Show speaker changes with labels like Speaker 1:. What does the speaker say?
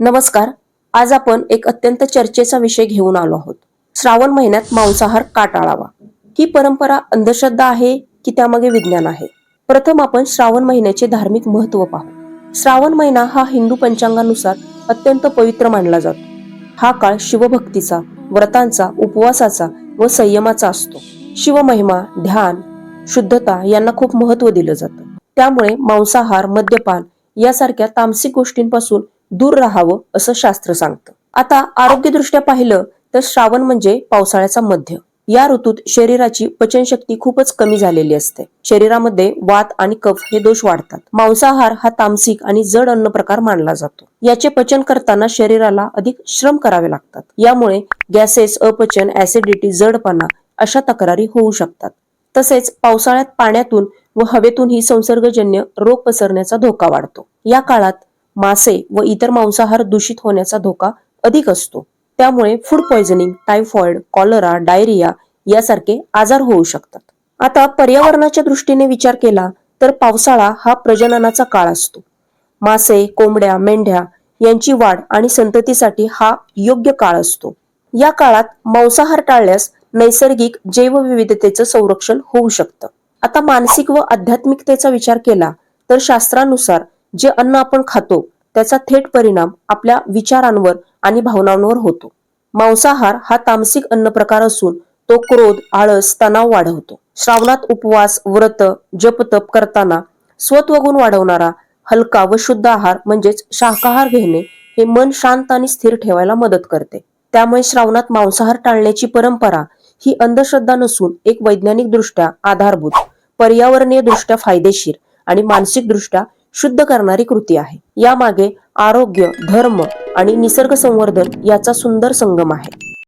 Speaker 1: नमस्कार आज आपण एक अत्यंत चर्चेचा विषय घेऊन आलो आहोत. श्रावण महिन्यात मांसाहार का टाळावा ही परंपरा अंधश्रद्धा आहे की त्यामागे विज्ञान आहे? प्रथम आपण श्रावण महिन्याचे धार्मिक महत्त्व पाहू. श्रावण महिना हा हिंदू पंचांगानुसार अत्यंत पवित्र मानला जातो. हा काळ शिवभक्तीचा व्रतांचा उपवासाचा व संयमाचा असतो. शिवमहिमा ध्यान शुद्धता यांना खूप महत्त्व दिलं जातं. त्यामुळे मांसाहार मद्यपान यासारख्या तामसिक गोष्टींपासून दूर राहावं असं शास्त्र सांगतं. आता आरोग्यदृष्ट्या पाहिलं तर श्रावण म्हणजे पावसाळ्याचा मध्य. या ऋतूत शरीराची पचनशक्ती खूपच कमी झालेली असते. शरीरामध्ये वात आणि कफ हे दोष वाढतात. मांसाहार हा तामसिक आणि जड अन्न प्रकार मानला जातो. याचे पचन करताना शरीराला अधिक श्रम करावे लागतात. यामुळे गॅसेस अपचन ऍसिडिटी जडपणा अशा तक्रारी होऊ शकतात. तसेच पावसाळ्यात पाण्यातून व हवेतूनही संसर्गजन्य रोग पसरण्याचा धोका वाढतो. या काळात मासे व इतर मांसाहार दूषित होण्याचा धोका अधिक असतो. त्यामुळे food poisoning typhoid cholera diarrhoea यासारखे आजार होऊ शकतात. आता पर्यावरणाच्या दृष्टीने विचार केला तर पावसाळा हा प्रजननाचा काळ असतो. मासे कोंबड्या मेंढ्या यांची वाढ आणि संततीसाठी हा योग्य काळ असतो. या काळात मांसाहार टाळल्यास नैसर्गिक जैवविविधतेचं संरक्षण होऊ शकतं. आता मानसिक व आध्यात्मिकतेचा विचार केला तर शास्त्रानुसार जे अन्न आपण खातो त्याचा थेट परिणाम आपल्या विचारांवर आणि भावनांवर होतो. मांसाहार हा तामसिक अन्न प्रकार असून तो क्रोध आळस तणाव वाढवतो. श्रावणात उपवास व्रत जपतप करताना स्वत्वगुण वाढवणारा हलका व शुद्ध आहार म्हणजेच शाकाहार घेणे हे मन शांत आणि स्थिर ठेवायला मदत करते. त्यामुळे श्रावणात मांसाहार टाळण्याची परंपरा ही अंधश्रद्धा नसून एक वैज्ञानिक दृष्ट्या आधारभूत पर्यावरणीय दृष्ट्या फायदेशीर आणि मानसिक दृष्ट्या शुद्ध करणारी कृती आहे. यामागे आरोग्य धर्म आणि निसर्ग संवर्धन याचा सुंदर संगम आहे.